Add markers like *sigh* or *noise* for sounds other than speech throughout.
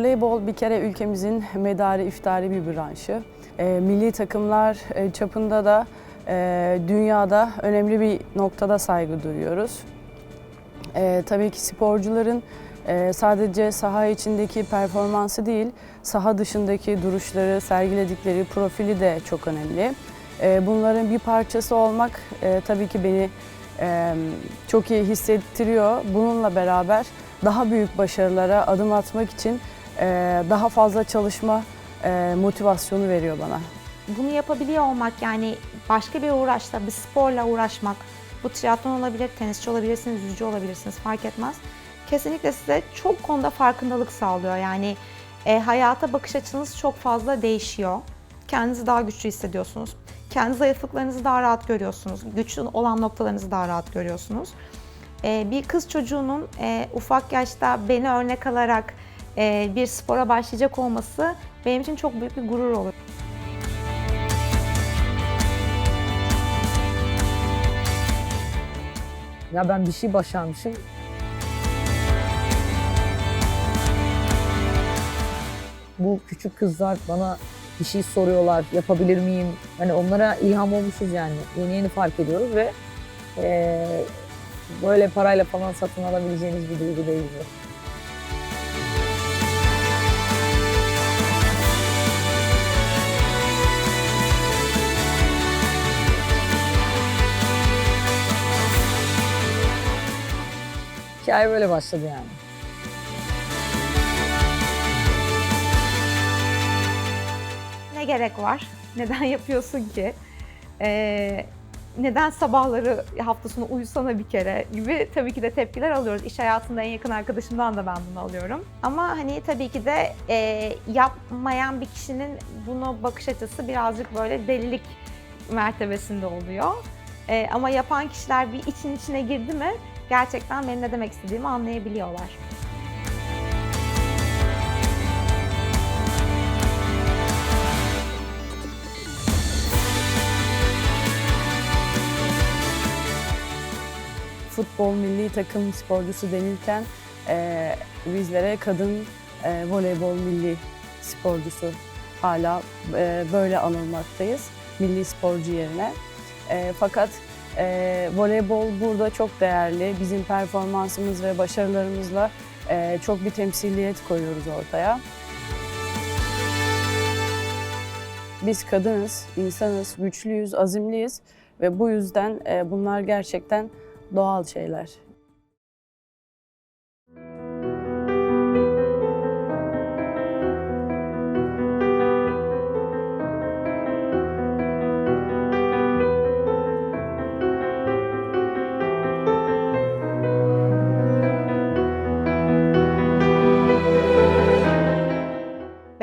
Voleybol bir kere ülkemizin medari iftari bir branşı. E, milli takımlar e, çapında da e, dünyada önemli bir noktada saygı duyuyoruz. E, tabii ki sporcuların e, sadece saha içindeki performansı değil, saha dışındaki duruşları, sergiledikleri profili de çok önemli. E, bunların bir parçası olmak e, tabii ki beni e, çok iyi hissettiriyor. Bununla beraber daha büyük başarılara adım atmak için daha fazla çalışma e, motivasyonu veriyor bana. Bunu yapabiliyor olmak yani başka bir uğraşla, bir sporla uğraşmak, bu triatlon olabilir, tenisçi olabilirsiniz, yüzücü olabilirsiniz fark etmez. Kesinlikle size çok konuda farkındalık sağlıyor. Yani e, hayata bakış açınız çok fazla değişiyor. Kendinizi daha güçlü hissediyorsunuz. Kendi zayıflıklarınızı daha rahat görüyorsunuz. Güçlü olan noktalarınızı daha rahat görüyorsunuz. E, bir kız çocuğunun e, ufak yaşta beni örnek alarak bir spora başlayacak olması benim için çok büyük bir gurur olur. Ya ben bir şey başarmışım. Bu küçük kızlar bana bir şey soruyorlar, yapabilir miyim? Hani onlara ilham olmuşuz yani. Yeni yeni fark ediyoruz ve eee, böyle parayla falan satın alabileceğiniz bir duygu değil bu. Hikaye böyle başladı yani. Ne gerek var? Neden yapıyorsun ki? Ee, neden sabahları hafta uyusana bir kere gibi tabii ki de tepkiler alıyoruz. İş hayatında en yakın arkadaşımdan da ben bunu alıyorum. Ama hani tabii ki de e, yapmayan bir kişinin bunu bakış açısı birazcık böyle delilik mertebesinde oluyor. E, ama yapan kişiler bir için içine girdi mi gerçekten benim ne demek istediğimi anlayabiliyorlar. Futbol milli takım sporcusu denirken e, bizlere kadın e, voleybol milli sporcusu hala e, böyle anılmaktayız milli sporcu yerine. E, fakat e, voleybol burada çok değerli. Bizim performansımız ve başarılarımızla e, çok bir temsiliyet koyuyoruz ortaya. Biz kadınız, insanız, güçlüyüz, azimliyiz ve bu yüzden e, bunlar gerçekten doğal şeyler.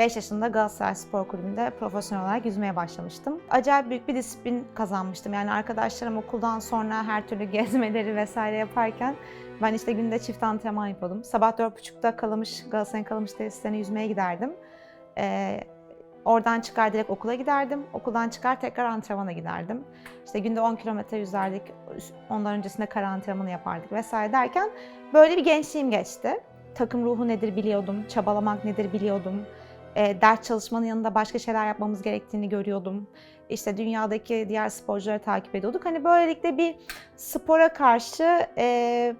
Beş yaşında Galatasaray Spor Kulübü'nde profesyonel olarak yüzmeye başlamıştım. Acayip büyük bir disiplin kazanmıştım. Yani arkadaşlarım okuldan sonra her türlü *laughs* gezmeleri vesaire yaparken ben işte günde çift antrenman yapıyordum. Sabah 4.30'da Kalamış, Galatasaray'ın Kalamış tesislerine yüzmeye giderdim. Ee, oradan çıkar direkt okula giderdim. Okuldan çıkar tekrar antrenmana giderdim. İşte günde 10 kilometre yüzerdik. Ondan öncesinde kara antrenmanı yapardık vesaire derken böyle bir gençliğim geçti. Takım ruhu nedir biliyordum, çabalamak nedir biliyordum e, ders çalışmanın yanında başka şeyler yapmamız gerektiğini görüyordum. İşte dünyadaki diğer sporcuları takip ediyorduk. Hani böylelikle bir spora karşı e,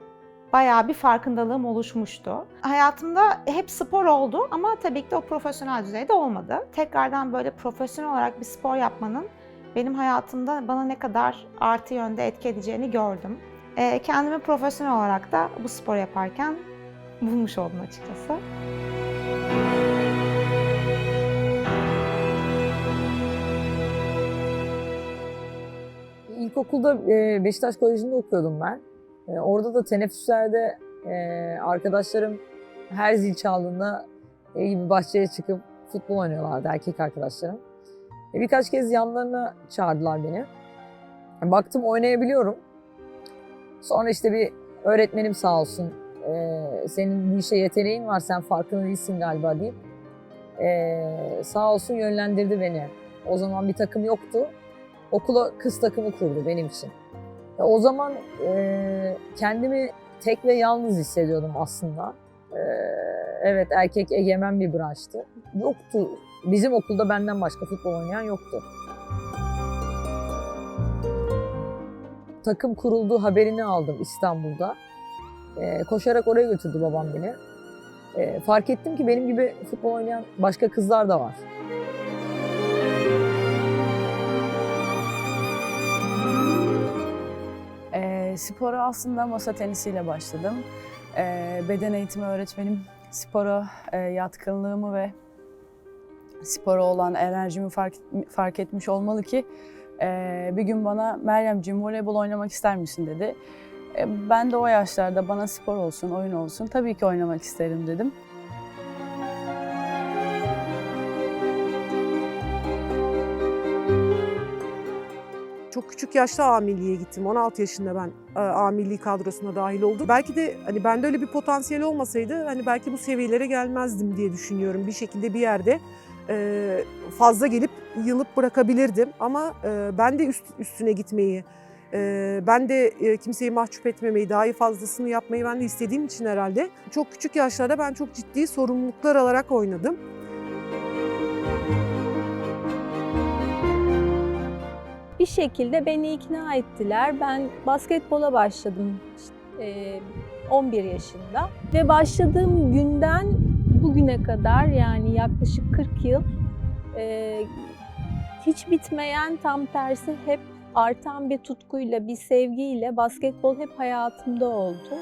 bayağı bir farkındalığım oluşmuştu. Hayatımda hep spor oldu ama tabii ki de o profesyonel düzeyde olmadı. Tekrardan böyle profesyonel olarak bir spor yapmanın benim hayatımda bana ne kadar artı yönde etki edeceğini gördüm. E, kendimi profesyonel olarak da bu spor yaparken bulmuş oldum açıkçası. İlkokulda e, Beşiktaş Koleji'nde okuyordum ben. E, Orada da teneffüslerde e, arkadaşlarım her zil çaldığında e, gibi bahçeye çıkıp futbol oynuyorlardı erkek arkadaşlarım. E, Birkaç kez yanlarına çağırdılar beni. Baktım oynayabiliyorum. Sonra işte bir öğretmenim sağ olsun senin bu işe yeteneğin var sen farkında değilsin galiba deyip e, sağ olsun yönlendirdi beni. O zaman bir takım yoktu okula kız takımı kurdu benim için. Ya o zaman e, kendimi tek ve yalnız hissediyordum aslında. E, evet erkek egemen bir branştı. Yoktu. Bizim okulda benden başka futbol oynayan yoktu. Takım kurulduğu haberini aldım İstanbul'da. Ee, koşarak oraya götürdü babam beni. Ee, fark ettim ki benim gibi futbol oynayan başka kızlar da var. Spora aslında masa tenisiyle başladım. E, beden eğitimi öğretmenim spora e, yatkınlığımı ve spora olan enerjimi fark, fark etmiş olmalı ki e, bir gün bana Meryemciğim voleybol oynamak ister misin dedi. E, ben de o yaşlarda bana spor olsun, oyun olsun tabii ki oynamak isterim dedim. Küçük yaşta A milliye gittim. 16 yaşında ben e, A milli kadrosuna dahil oldum. Belki de hani bende öyle bir potansiyel olmasaydı hani belki bu seviyelere gelmezdim diye düşünüyorum. Bir şekilde bir yerde e, fazla gelip yılıp bırakabilirdim. Ama e, ben de üst, üstüne gitmeyi, ben de kimseyi mahcup etmemeyi, daha iyi fazlasını yapmayı ben de istediğim için herhalde. Çok küçük yaşlarda ben çok ciddi sorumluluklar alarak oynadım. Bir şekilde beni ikna ettiler. Ben basketbola başladım işte, e, 11 yaşında ve başladığım günden bugüne kadar yani yaklaşık 40 yıl e, hiç bitmeyen tam tersi hep artan bir tutkuyla, bir sevgiyle basketbol hep hayatımda oldu.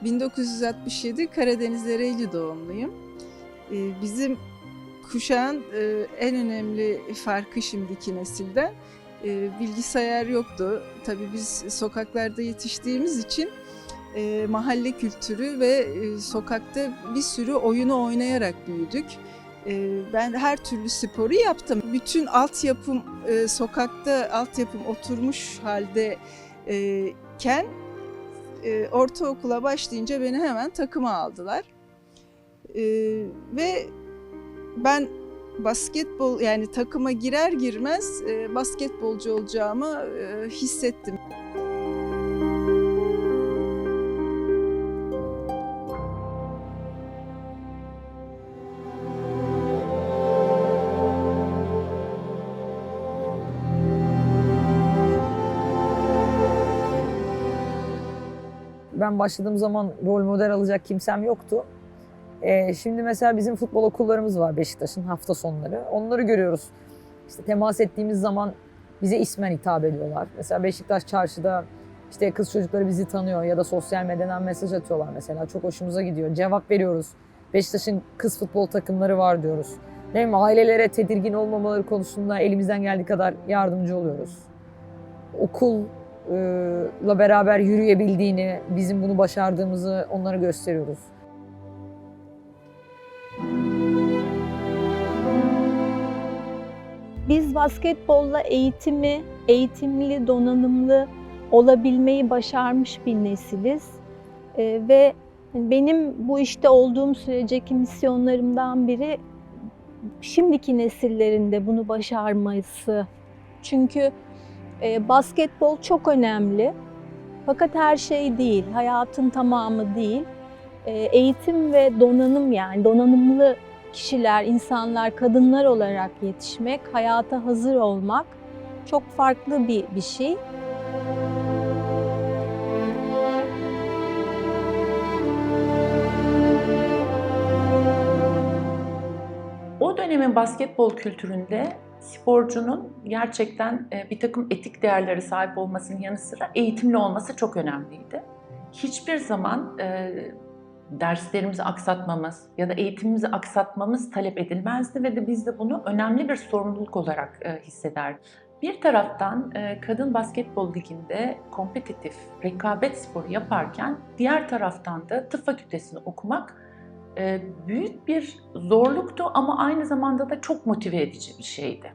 Ee, 1967 Karadeniz Ereğli doğumluyum. Ee, Bizim kuşağın e, en önemli farkı şimdiki nesilden e, bilgisayar yoktu. Tabii biz sokaklarda yetiştiğimiz için e, mahalle kültürü ve e, sokakta bir sürü oyunu oynayarak büyüdük. E, Ben her türlü sporu yaptım. Bütün altyapım e, sokakta altyapım oturmuş halde e, ken e, ortaokula başlayınca beni hemen takıma aldılar. E, ve ben basketbol yani takıma girer girmez e, basketbolcu olacağımı e, hissettim. Ben başladığım zaman rol model alacak kimsem yoktu. Ee, şimdi mesela bizim futbol okullarımız var Beşiktaş'ın hafta sonları. Onları görüyoruz. İşte temas ettiğimiz zaman bize ismen hitap ediyorlar. Mesela Beşiktaş çarşıda işte kız çocukları bizi tanıyor ya da sosyal medyadan mesaj atıyorlar mesela. Çok hoşumuza gidiyor. Cevap veriyoruz. Beşiktaş'ın kız futbol takımları var diyoruz. Ne bileyim, ailelere tedirgin olmamaları konusunda elimizden geldiği kadar yardımcı oluyoruz. Okulla beraber yürüyebildiğini, bizim bunu başardığımızı onlara gösteriyoruz. Biz basketbolla eğitimi, eğitimli, donanımlı olabilmeyi başarmış bir nesiliz. Ee, ve benim bu işte olduğum süreceki misyonlarımdan biri şimdiki nesillerin de bunu başarması. Çünkü e, basketbol çok önemli. Fakat her şey değil, hayatın tamamı değil. E, eğitim ve donanım yani donanımlı kişiler, insanlar, kadınlar olarak yetişmek, hayata hazır olmak çok farklı bir, bir şey. O dönemin basketbol kültüründe sporcunun gerçekten e, bir takım etik değerlere sahip olmasının yanı sıra eğitimli olması çok önemliydi. Hiçbir zaman e, derslerimizi aksatmamız ya da eğitimimizi aksatmamız talep edilmezdi ve de biz de bunu önemli bir sorumluluk olarak e, hissederdik. Bir taraftan e, kadın basketbol liginde kompetitif rekabet sporu yaparken diğer taraftan da tıp fakültesini okumak e, büyük bir zorluktu ama aynı zamanda da çok motive edici bir şeydi.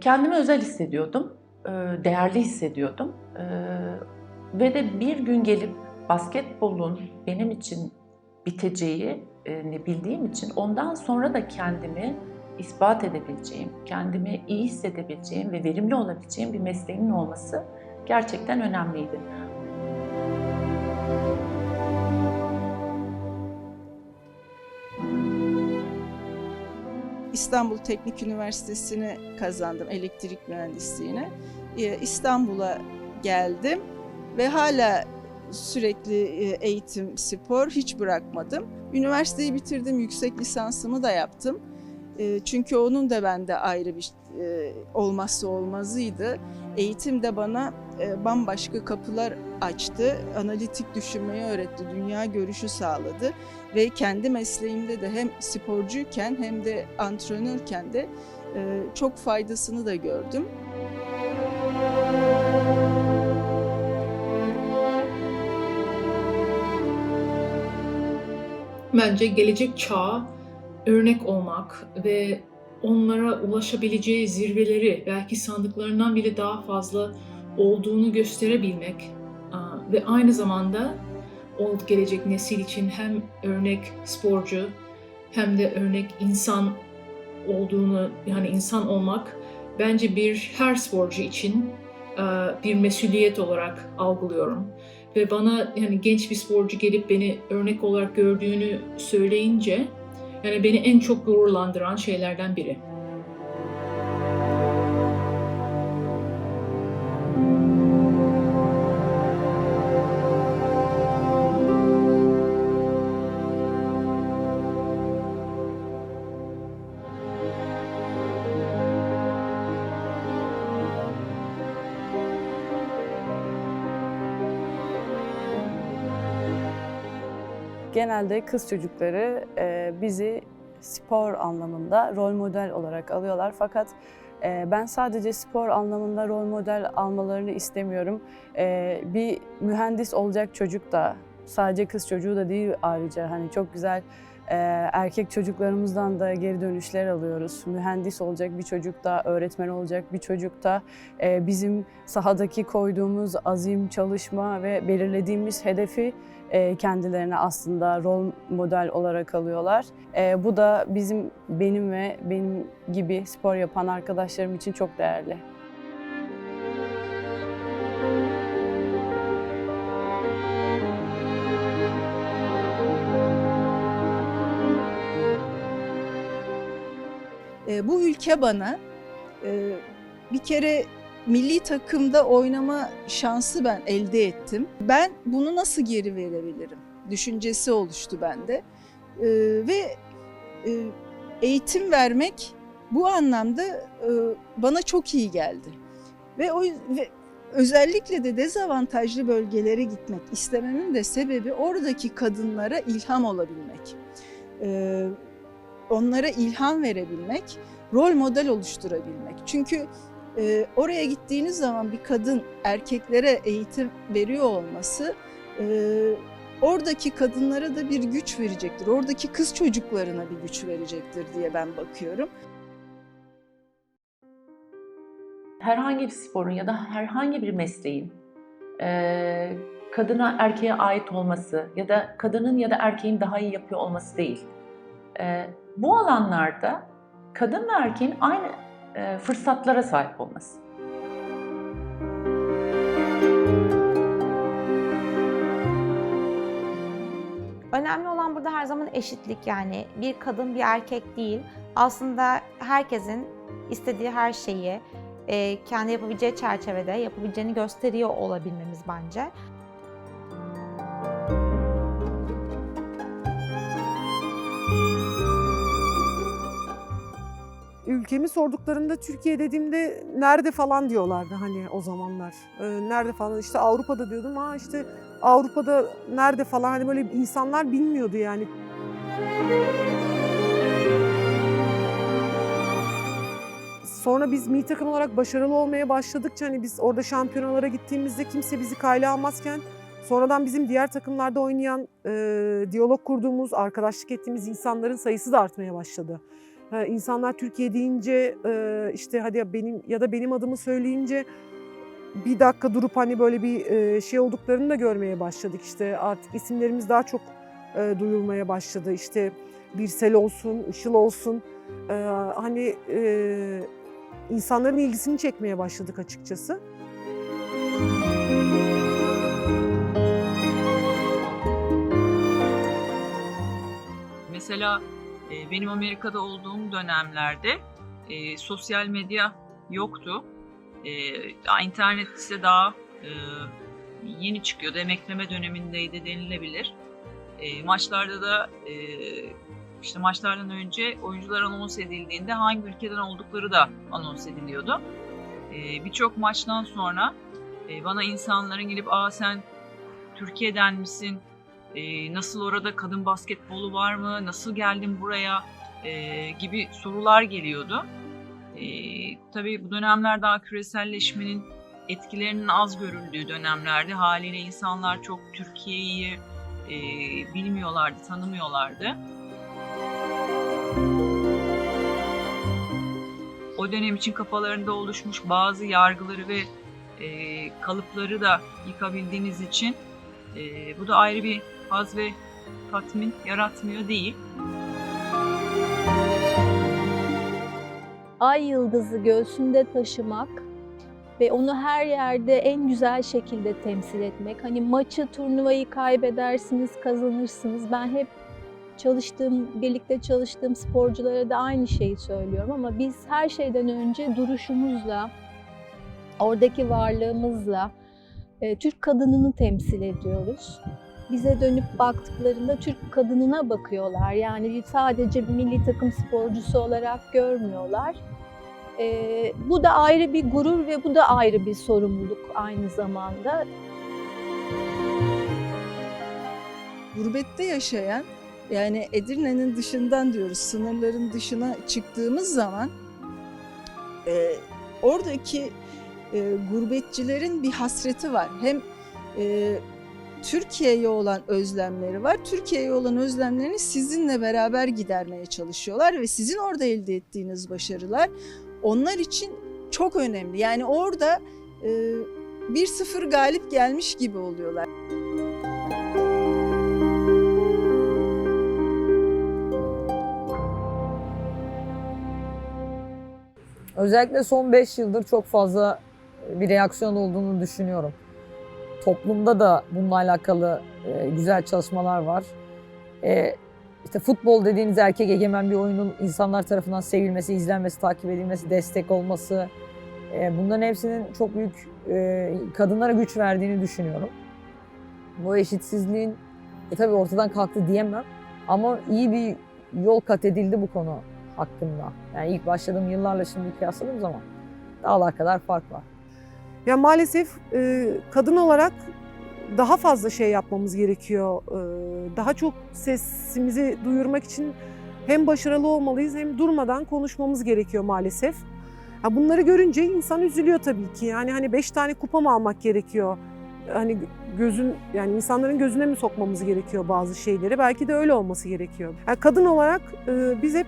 Kendimi özel hissediyordum, değerli hissediyordum ve de bir gün gelip basketbolun benim için biteceğini bildiğim için ondan sonra da kendimi ispat edebileceğim, kendimi iyi hissedebileceğim ve verimli olabileceğim bir mesleğimin olması gerçekten önemliydi. İstanbul Teknik Üniversitesi'ni kazandım elektrik mühendisliğine. Ee, İstanbul'a geldim ve hala sürekli e, eğitim, spor hiç bırakmadım. Üniversiteyi bitirdim, yüksek lisansımı da yaptım. E, Çünkü onun da bende ayrı bir e, olmazsa olmazıydı. Eğitim de bana bambaşka kapılar açtı, analitik düşünmeyi öğretti, dünya görüşü sağladı ve kendi mesleğimde de hem sporcuyken hem de antrenörken de çok faydasını da gördüm. Bence gelecek çağa örnek olmak ve onlara ulaşabileceği zirveleri belki sandıklarından bile daha fazla olduğunu gösterebilmek ve aynı zamanda o gelecek nesil için hem örnek sporcu hem de örnek insan olduğunu yani insan olmak bence bir her sporcu için bir mesuliyet olarak algılıyorum ve bana yani genç bir sporcu gelip beni örnek olarak gördüğünü söyleyince yani beni en çok gururlandıran şeylerden biri. Genelde kız çocukları e, bizi spor anlamında rol model olarak alıyorlar. Fakat e, ben sadece spor anlamında rol model almalarını istemiyorum. E, bir mühendis olacak çocuk da sadece kız çocuğu da değil ayrıca hani çok güzel erkek çocuklarımızdan da geri dönüşler alıyoruz. Mühendis olacak bir çocuk da, öğretmen olacak bir çocuk da bizim sahadaki koyduğumuz azim, çalışma ve belirlediğimiz hedefi kendilerine aslında rol model olarak alıyorlar. E, bu da bizim benim ve benim gibi spor yapan arkadaşlarım için çok değerli. E, bu ülke bana e, bir kere milli takımda oynama şansı ben elde ettim. Ben bunu nasıl geri verebilirim? Düşüncesi oluştu bende. E, ve e, eğitim vermek bu anlamda e, bana çok iyi geldi. Ve o ve özellikle de dezavantajlı bölgelere gitmek istememin de sebebi oradaki kadınlara ilham olabilmek. E, onlara ilham verebilmek, rol model oluşturabilmek. Çünkü e, oraya gittiğiniz zaman bir kadın erkeklere eğitim veriyor olması e, oradaki kadınlara da bir güç verecektir. Oradaki kız çocuklarına bir güç verecektir diye ben bakıyorum. herhangi bir sporun ya da herhangi bir mesleğin eee, kadına erkeğe ait olması ya da kadının ya da erkeğin daha iyi yapıyor olması değil. Eee, bu alanlarda kadın ve erkeğin aynı fırsatlara sahip olması. Önemli olan burada her zaman eşitlik yani bir kadın bir erkek değil. Aslında herkesin istediği her şeyi e, kendi yapabileceği çerçevede yapabileceğini gösteriyor olabilmemiz bence. Ülkemi sorduklarında Türkiye dediğimde nerede falan diyorlardı hani o zamanlar. Ee, nerede falan işte Avrupa'da diyordum ha işte Avrupa'da nerede falan hani böyle insanlar bilmiyordu yani. Sonra biz milli takım olarak başarılı olmaya başladıkça hani biz orada şampiyonalara gittiğimizde kimse bizi kayla almazken sonradan bizim diğer takımlarda oynayan, e, diyalog kurduğumuz, arkadaşlık ettiğimiz insanların sayısı da artmaya başladı. Ha, insanlar Türkiye deyince işte hadi ya benim ya da benim adımı söyleyince bir dakika durup hani böyle bir şey olduklarını da görmeye başladık. İşte artık isimlerimiz daha çok e, duyulmaya başladı. İşte Birsel olsun, Işıl olsun. Hani insanların ilgisini çekmeye başladık açıkçası. Mesela e, benim Amerika'da olduğum dönemlerde e, sosyal medya yoktu. E, internet ise daha e, yeni çıkıyordu. Emekleme dönemindeydi denilebilir. E, maçlarda da e, işte maçlardan önce oyuncular anons edildiğinde hangi ülkeden oldukları da anons ediliyordu. E, Birçok maçtan sonra e, bana insanların gelip ''Aa sen Türkiye'den misin? E, nasıl orada kadın basketbolu var mı? Nasıl geldin buraya?'' e, gibi sorular geliyordu. E, tabii bu dönemler daha küreselleşmenin etkilerinin az görüldüğü dönemlerdi. Haliyle insanlar çok Türkiye'yi e, bilmiyorlardı, tanımıyorlardı. O dönem için kafalarında oluşmuş bazı yargıları ve e, kalıpları da yıkabildiğiniz için e, bu da ayrı bir haz ve tatmin yaratmıyor değil. Ay yıldızı göğsünde taşımak ve onu her yerde en güzel şekilde temsil etmek. Hani maçı, turnuvayı kaybedersiniz, kazanırsınız. Ben hep çalıştığım, birlikte çalıştığım sporculara da aynı şeyi söylüyorum ama biz her şeyden önce duruşumuzla, oradaki varlığımızla e, Türk kadınını temsil ediyoruz. Bize dönüp baktıklarında Türk kadınına bakıyorlar. Yani sadece milli takım sporcusu olarak görmüyorlar. E, bu da ayrı bir gurur ve bu da ayrı bir sorumluluk aynı zamanda. gurbette yaşayan yani Edirne'nin dışından diyoruz sınırların dışına çıktığımız zaman e, oradaki e, gurbetçilerin bir hasreti var. Hem e, Türkiye'ye olan özlemleri var. Türkiye'ye olan özlemlerini sizinle beraber gidermeye çalışıyorlar ve sizin orada elde ettiğiniz başarılar onlar için çok önemli. Yani orada e, 1-0 galip gelmiş gibi oluyorlar. Özellikle son 5 yıldır çok fazla bir reaksiyon olduğunu düşünüyorum. Toplumda da bununla alakalı e, güzel çalışmalar var. E, işte futbol dediğiniz erkek egemen bir oyunun insanlar tarafından sevilmesi, izlenmesi, takip edilmesi, destek olması e, bunların hepsinin çok büyük e, kadınlara güç verdiğini düşünüyorum. Bu eşitsizliğin e, tabii ortadan kalktı diyemem ama iyi bir yol kat edildi bu konu hakkında. Yani ilk başladığım yıllarla şimdi kıyasladığım zaman dağlar kadar fark var. Ya maalesef e, kadın olarak daha fazla şey yapmamız gerekiyor. E, daha çok sesimizi duyurmak için hem başarılı olmalıyız hem durmadan konuşmamız gerekiyor maalesef. Ha bunları görünce insan üzülüyor tabii ki. Yani hani beş tane kupa mı almak gerekiyor? Hani gözün yani insanların gözüne mi sokmamız gerekiyor bazı şeyleri? Belki de öyle olması gerekiyor. Yani kadın olarak e, biz hep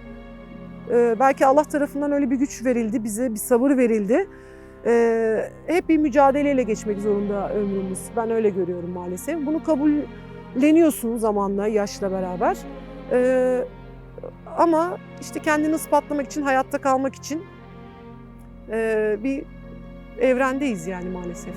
e, belki Allah tarafından öyle bir güç verildi, bize bir sabır verildi. Ee, hep bir mücadeleyle geçmek zorunda ömrümüz. Ben öyle görüyorum maalesef. Bunu kabulleniyorsun zamanla, yaşla beraber. Ee, ama işte kendini ispatlamak için, hayatta kalmak için e, bir evrendeyiz yani maalesef.